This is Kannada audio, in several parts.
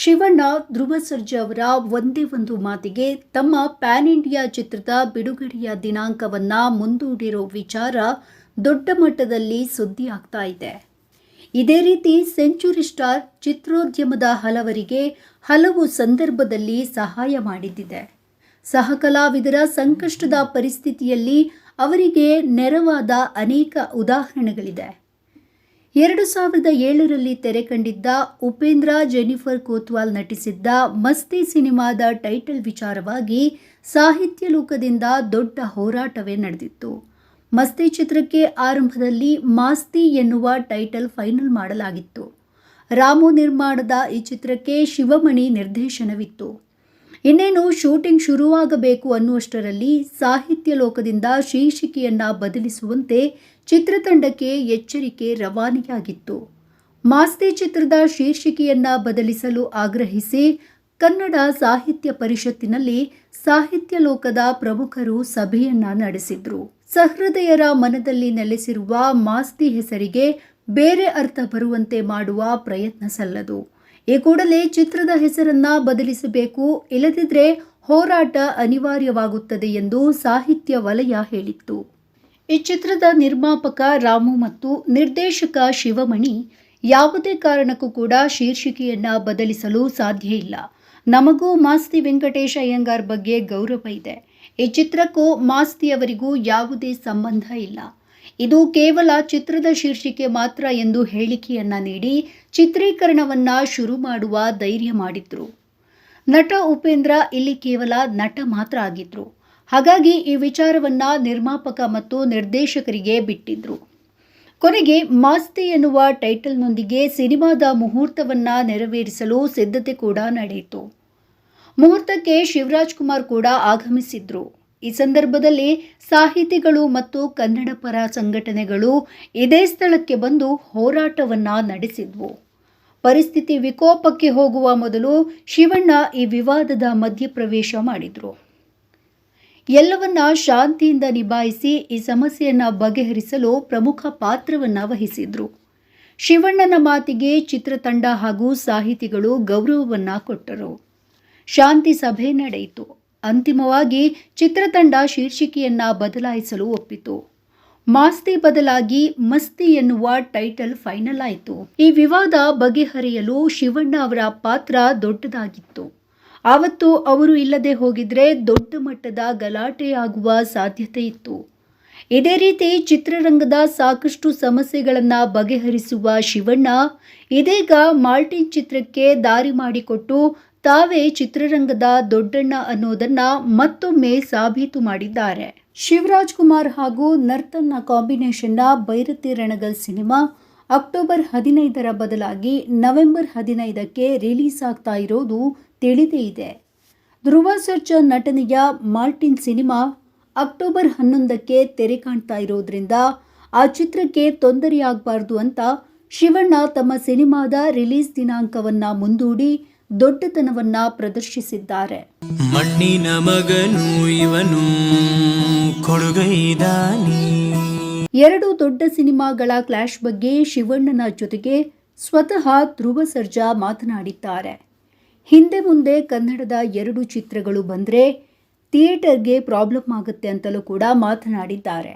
ಶಿವಣ್ಣ ಧ್ರುವ ಸರ್ಜಾ ಅವರ ಒಂದೇ ಒಂದು ಮಾತಿಗೆ ತಮ್ಮ ಪ್ಯಾನ್ ಇಂಡಿಯಾ ಚಿತ್ರದ ಬಿಡುಗಡೆಯ ದಿನಾಂಕವನ್ನ ಮುಂದೂಡಿರೋ ವಿಚಾರ ದೊಡ್ಡ ಮಟ್ಟದಲ್ಲಿ ಸುದ್ದಿ ಆಗ್ತಾ ಇದೆ. ಇದೇ ರೀತಿ ಸೆಂಚುರಿ ಸ್ಟಾರ್ ಚಿತ್ರೋದ್ಯಮದ ಹಲವರಿಗೆ ಹಲವು ಸಂದರ್ಭದಲ್ಲಿ ಸಹಾಯ ಮಾಡಿದ್ದಿದೆ. ಸಹಕಲಾವಿದರ ಸಂಕಷ್ಟದ ಪರಿಸ್ಥಿತಿಯಲ್ಲಿ ಅವರಿಗೆ ನೆರವಾದ ಅನೇಕ ಉದಾಹರಣೆಗಳಿದೆ. ಎರಡು ಸಾವಿರದ ಏಳರಲ್ಲಿ ತೆರೆ ಕಂಡಿದ್ದ ಉಪೇಂದ್ರ ಜೆನಿಫರ್ ಕೋತ್ವಾಲ್ ನಟಿಸಿದ್ದ ಮಸ್ತಿ ಸಿನಿಮಾದ ಟೈಟಲ್ ವಿಚಾರವಾಗಿ ಸಾಹಿತ್ಯ ಲೋಕದಿಂದ ದೊಡ್ಡ ಹೋರಾಟವೇ ನಡೆದಿತ್ತು. ಮಸ್ತಿ ಚಿತ್ರಕ್ಕೆ ಆರಂಭದಲ್ಲಿ ಮಾಸ್ತಿ ಎನ್ನುವ ಟೈಟಲ್ ಫೈನಲ್ ಮಾಡಲಾಗಿತ್ತು. ರಾಮು ನಿರ್ಮಾಣದ ಈ ಚಿತ್ರಕ್ಕೆ ಶಿವಮಣಿ ನಿರ್ದೇಶನವಿತ್ತು. ಇನ್ನೇನು ಶೂಟಿಂಗ್ ಶುರುವಾಗಬೇಕು ಅನ್ನುವಷ್ಟರಲ್ಲಿ ಸಾಹಿತ್ಯ ಲೋಕದಿಂದ ಶೀರ್ಷಿಕೆಯನ್ನ ಬದಲಿಸುವಂತೆ ಚಿತ್ರತಂಡಕ್ಕೆ ಎಚ್ಚರಿಕೆ ರವಾನೆಯಾಗಿತ್ತು. ಮಾಸ್ತಿ ಚಿತ್ರದ ಶೀರ್ಷಿಕೆಯನ್ನ ಬದಲಿಸಲು ಆಗ್ರಹಿಸಿ ಕನ್ನಡ ಸಾಹಿತ್ಯ ಪರಿಷತ್ತಿನಲ್ಲಿ ಸಾಹಿತ್ಯ ಲೋಕದ ಪ್ರಮುಖರು ಸಭೆಯನ್ನ ನಡೆಸಿದ್ರು. ಸಹೃದಯರ ಮನದಲ್ಲಿ ನೆಲೆಸಿರುವ ಮಾಸ್ತಿ ಹೆಸರಿಗೆ ಬೇರೆ ಅರ್ಥ ಬರುವಂತೆ ಮಾಡುವ ಪ್ರಯತ್ನ ಸಲ್ಲದು. ಈ ಕೂಡಲೇ ಚಿತ್ರದ ಹೆಸರನ್ನ ಬದಲಿಸಬೇಕು, ಇಲ್ಲದಿದ್ರೆ ಹೋರಾಟ ಅನಿವಾರ್ಯವಾಗುತ್ತದೆ ಎಂದು ಸಾಹಿತ್ಯ ವಲಯ ಹೇಳಿತ್ತು. ಈ ಚಿತ್ರದ ನಿರ್ಮಾಪಕ ರಾಮು ಮತ್ತು ನಿರ್ದೇಶಕ ಶಿವಮಣಿ ಯಾವುದೇ ಕಾರಣಕ್ಕೂ ಕೂಡ ಶೀರ್ಷಿಕೆಯನ್ನ ಬದಲಿಸಲು ಸಾಧ್ಯ ಇಲ್ಲ. ನಮಗೂ ಮಾಸ್ತಿ ವೆಂಕಟೇಶ ಅಯ್ಯಂಗಾರ್ ಬಗ್ಗೆ ಗೌರವ ಇದೆ. ಈ ಚಿತ್ರಕ್ಕೂ ಮಾಸ್ತಿ ಅವರಿಗೂ ಯಾವುದೇ ಸಂಬಂಧ ಇಲ್ಲ. ಇದು ಕೇವಲ ಚಿತ್ರದ ಶೀರ್ಷಿಕೆ ಮಾತ್ರ ಎಂದು ಹೇಳಿಕೆಯನ್ನ ನೀಡಿ ಚಿತ್ರೀಕರಣವನ್ನ ಶುರು ಮಾಡುವ ಧೈರ್ಯ ಮಾಡಿದ್ರು. ನಟ ಉಪೇಂದ್ರ ಇಲ್ಲಿ ಕೇವಲ ನಟ ಮಾತ್ರ ಆಗಿದ್ರು. ಹಾಗಾಗಿ ಈ ವಿಚಾರವನ್ನ ನಿರ್ಮಾಪಕ ಮತ್ತು ನಿರ್ದೇಶಕರಿಗೆ ಬಿಟ್ಟಿದ್ರು. ಕೊನೆಗೆ ಮಾಸ್ತಿ ಎನ್ನುವ ಟೈಟಲ್ನೊಂದಿಗೆ ಸಿನಿಮಾದ ಮುಹೂರ್ತವನ್ನು ನೆರವೇರಿಸಲು ಸಿದ್ಧತೆ ಕೂಡ ನಡೆಯಿತು. ಮುಹೂರ್ತಕ್ಕೆ ಶಿವರಾಜ್ ಕುಮಾರ್ ಕೂಡ ಆಗಮಿಸಿದ್ರು. ಈ ಸಂದರ್ಭದಲ್ಲಿ ಸಾಹಿತಿಗಳು ಮತ್ತು ಕನ್ನಡ ಪರ ಸಂಘಟನೆಗಳು ಇದೇ ಸ್ಥಳಕ್ಕೆ ಬಂದು ಹೋರಾಟವನ್ನ ನಡೆಸಿದ್ವು. ಪರಿಸ್ಥಿತಿ ವಿಕೋಪಕ್ಕೆ ಹೋಗುವ ಮೊದಲು ಶಿವಣ್ಣ ಈ ವಿವಾದದ ಮಧ್ಯಪ್ರವೇಶ ಮಾಡಿದ್ರು. ಎಲ್ಲವನ್ನ ಶಾಂತಿಯಿಂದ ನಿಭಾಯಿಸಿ ಈ ಸಮಸ್ಯೆಯನ್ನು ಬಗೆಹರಿಸಲು ಪ್ರಮುಖ ಪಾತ್ರವನ್ನು ವಹಿಸಿದ್ರು. ಶಿವಣ್ಣನ ಮಾತಿಗೆ ಚಿತ್ರತಂಡ ಹಾಗೂ ಸಾಹಿತಿಗಳು ಗೌರವವನ್ನು ಕೊಟ್ಟರು. ಶಾಂತಿ ಸಭೆ ನಡೆಯಿತು. ಅಂತಿಮವಾಗಿ ಚಿತ್ರತಂಡ ಶೀರ್ಷಿಕೆಯನ್ನ ಬದಲಾಯಿಸಲು ಒಪ್ಪಿತು. ಮಾಸ್ತಿ ಬದಲಾಗಿ ಮಸ್ತಿ ಎನ್ನುವ ಟೈಟಲ್ ಫೈನಲ್ ಆಯಿತು. ಈ ವಿವಾದ ಬಗೆಹರಿಯಲು ಶಿವಣ್ಣ ಅವರ ಪಾತ್ರ ದೊಡ್ಡದಾಗಿತ್ತು. ಆವತ್ತು ಅವರು ಇಲ್ಲದೆ ಹೋಗಿದ್ರೆ ದೊಡ್ಡ ಮಟ್ಟದ ಗಲಾಟೆಯಾಗುವ ಸಾಧ್ಯತೆ ಇತ್ತು. ಇದೇ ರೀತಿ ಚಿತ್ರರಂಗದ ಸಾಕಷ್ಟು ಸಮಸ್ಯೆಗಳನ್ನು ಬಗೆಹರಿಸುವ ಶಿವಣ್ಣ ಇದೀಗ ಮಾಲ್ಟಿನ್ ಚಿತ್ರಕ್ಕೆ ದಾರಿ ಮಾಡಿಕೊಟ್ಟು ತಾವೇ ಚಿತ್ರರಂಗದ ದೊಡ್ಡಣ್ಣ ಅನ್ನೋದನ್ನ ಮತ್ತೊಮ್ಮೆ ಸಾಬೀತು ಮಾಡಿದ್ದಾರೆ. ಶಿವರಾಜ್ ಕುಮಾರ್ ಹಾಗೂ ನರ್ತನ್ನ ಕಾಂಬಿನೇಷನ್ನ ಬೈರತಿ ರಣಗಲ್ ಸಿನಿಮಾ ಅಕ್ಟೋಬರ್ ಹದಿನೈದರ ಬದಲಾಗಿ ನವೆಂಬರ್ ಹದಿನೈದಕ್ಕೆ ರಿಲೀಸ್ ಆಗ್ತಾ ಇರೋದು ತಿಳಿದೇ ಇದೆ. ಧ್ರುವ ಸರ್ಜಾ ನಟನೆಯ ಮಾರ್ಟಿನ್ ಸಿನಿಮಾ ಅಕ್ಟೋಬರ್ ಹನ್ನೊಂದಕ್ಕೆ ತೆರೆ ಕಾಣ್ತಾ ಇರೋದ್ರಿಂದ ಆ ಚಿತ್ರಕ್ಕೆ ತೊಂದರೆಯಾಗಬಾರ್ದು ಅಂತ ಶಿವಣ್ಣ ತಮ್ಮ ಸಿನಿಮಾದ ರಿಲೀಸ್ ದಿನಾಂಕವನ್ನ ಮುಂದೂಡಿ ದೊಡ್ಡತನವನ್ನ ಪ್ರದರ್ಶಿಸಿದ್ದಾರೆ. ಮಣ್ಣಿನ ಮಗನು ಇವನು ಕೊಡುಗೈದಾನಿ. ಎರಡು ದೊಡ್ಡ ಸಿನಿಮಾಗಳ ಕ್ಲಾಶ್ ಬಗ್ಗೆ ಶಿವಣ್ಣನ ಜೊತೆಗೆ ಸ್ವತಃ ಧ್ರುವ ಸರ್ಜಾ ಮಾತನಾಡಿದ್ದಾರೆ. ಹಿಂದೆ ಮುಂದೆ ಕನ್ನಡದ ಎರಡು ಚಿತ್ರಗಳು ಬಂದರೆ ಥಿಯೇಟರ್ಗೆ ಪ್ರಾಬ್ಲಮ್ ಆಗುತ್ತೆ ಅಂತಲೂ ಕೂಡ ಮಾತನಾಡಿದ್ದಾರೆ.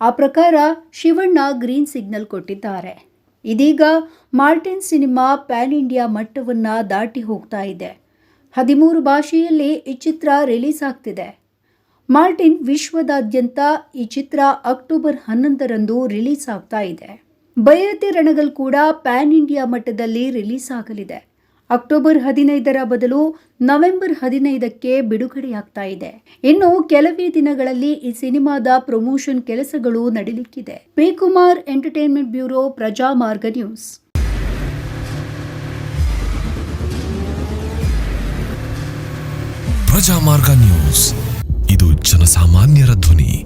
ಆ ಪ್ರಕಾರ ಶಿವಣ್ಣ ಗ್ರೀನ್ ಸಿಗ್ನಲ್ ಕೊಟ್ಟಿದ್ದಾರೆ. ಇದೀಗ ಮಾರ್ಟಿನ್ ಸಿನಿಮಾ ಪ್ಯಾನ್ ಇಂಡಿಯಾ ಮಟ್ಟವನ್ನು ದಾಟಿ ಹೋಗ್ತಾ ಇದೆ. ಹದಿಮೂರು ಭಾಷೆಯಲ್ಲಿ ಈ ಚಿತ್ರ ರಿಲೀಸ್ ಆಗ್ತಿದೆ. ಮಾರ್ಟಿನ್ ವಿಶ್ವದಾದ್ಯಂತ ಈ ಚಿತ್ರ ಅಕ್ಟೋಬರ್ ಹನ್ನೊಂದರಂದು ರಿಲೀಸ್ ಆಗ್ತಾ ಇದೆ. ಬೈರತಿ ರಣಗಲ್ ಕೂಡ ಪ್ಯಾನ್ ಇಂಡಿಯಾ ಮಟ್ಟದಲ್ಲಿ ರಿಲೀಸ್ ಆಗಲಿದೆ. ಅಕ್ಟೋಬರ್ ಹದಿನೈದರ ಬದಲು ನವೆಂಬರ್ ಹದಿನೈದಕ್ಕೆ ಬಿಡುಗಡೆಯಾಗ್ತಾ ಇದೆ. ಇನ್ನು ಕೆಲವೇ ದಿನಗಳಲ್ಲಿ ಈ ಸಿನಿಮಾದ ಪ್ರಮೋಷನ್ ಕೆಲಸಗಳು ನಡೀಲಿಕ್ಕಿದೆ. P Kumar entertainment bureau, Prajamarga news. Prajamarga news. ಇದು ಜನಸಾಮಾನ್ಯರ ಧ್ವನಿ.